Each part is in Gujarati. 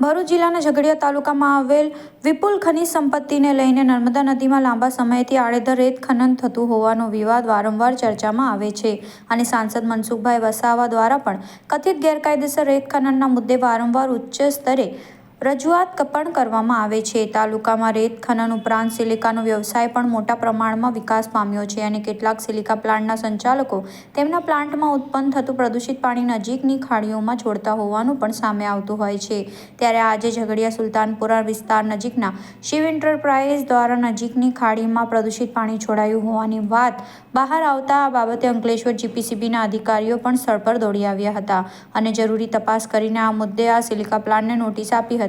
ભરૂચ જિલ્લાના ઝઘડિયા તાલુકામાં આવેલ વિપુલ ખનિજ સંપત્તિને લઈને નર્મદા નદીમાં લાંબા સમયથી આડેધર રેત ખનન થતું હોવાનો વિવાદ વારંવાર ચર્ચામાં આવે છે અને સાંસદ મનસુખભાઈ વસાવા દ્વારા પણ કથિત ગેરકાયદેસર રેત ખનનના મુદ્દે વારંવાર ઉચ્ચ સ્તરે રજૂઆત પણ કરવામાં આવે છે. તાલુકામાં રેત ખનન ઉપરાંત સિલિકાનો વ્યવસાય પણ મોટા પ્રમાણમાં વિકાસ પામ્યો છે અને કેટલાક સિલિકા પ્લાન્ટના સંચાલકો તેમના પ્લાન્ટમાં ઉત્પન્ન થતું પ્રદૂષિત પાણી નજીકની ખાડીઓમાં છોડતા હોવાનું પણ સામે આવતું હોય છે. ત્યારે આજે ઝઘડિયા સુલતાનપુરા વિસ્તાર નજીકના શિવ એન્ટરપ્રાઇઝ દ્વારા નજીકની ખાડીમાં પ્રદૂષિત પાણી છોડાયું હોવાની વાત બહાર આવતા આ બાબતે અંકલેશ્વર જીપીસીબીના અધિકારીઓ પણ સ્થળ પર દોડી આવ્યા હતા. અને જરૂરી તપાસ કરીને આ મુદ્દે આ સિલિકા પ્લાન્ટને નોટિસ આપી હતી.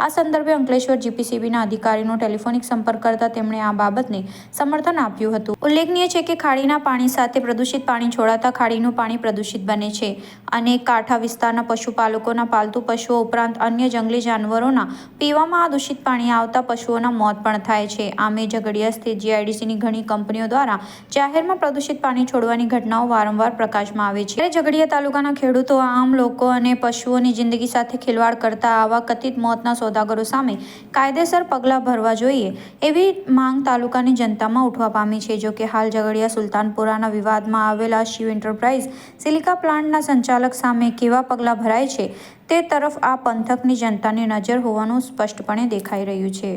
આ સંદર્ભે અંકલેશ્વર જીપીસીબીના અધિકારીનો ટેલિફોનિક સંપર્ક કરતા તેમણે આ બાબતને સમર્થન આપ્યું હતું. ઉલ્લેખનીય છે કે ખાડીના પાણી સાથે પ્રદૂષિત પાણી છોડાતા ખાડીનું પાણી પ્રદૂષિત બને છે. અને કાંઠા વિસ્તારના પશુપાલકોના પાલતુ પશુઓ ઉપરાંત અન્ય જંગલી જાનવરોના પીવામાં આ દૂષિત પાણી આવતા પશુઓના મોત પણ થાય છે. આમે ઝઘડિયા સ્થિત જીઆઈડીસીની ઘણી કંપનીઓ દ્વારા જાહેરમાં પ્રદૂષિત પાણી છોડવાની ઘટનાઓ વારંવાર પ્રકાશમાં આવે છે. ઝઘડિયા તાલુકાના ખેડૂતો આમ લોકો અને પશુઓની જિંદગી સાથે ખેલવાડ કરતા આવા કથિત મોતના સોદાગરો સામે કાયદેસર પગલાં ભરવા જોઈએ એવી માંગ તાલુકાની જનતામાં ઉઠવા પામી છે. જો કે હાલ ઝઘડિયા સુલતાનપુરાના વિવાદમાં આવેલા શિવ એન્ટરપ્રાઇઝ સિલિકા પ્લાન્ટના સંચાલક સામે કેવા પગલાં ભરાય છે તે તરફ આ પંથકની જનતાની નજર હોવાનું સ્પષ્ટપણે દેખાઈ રહ્યું છે.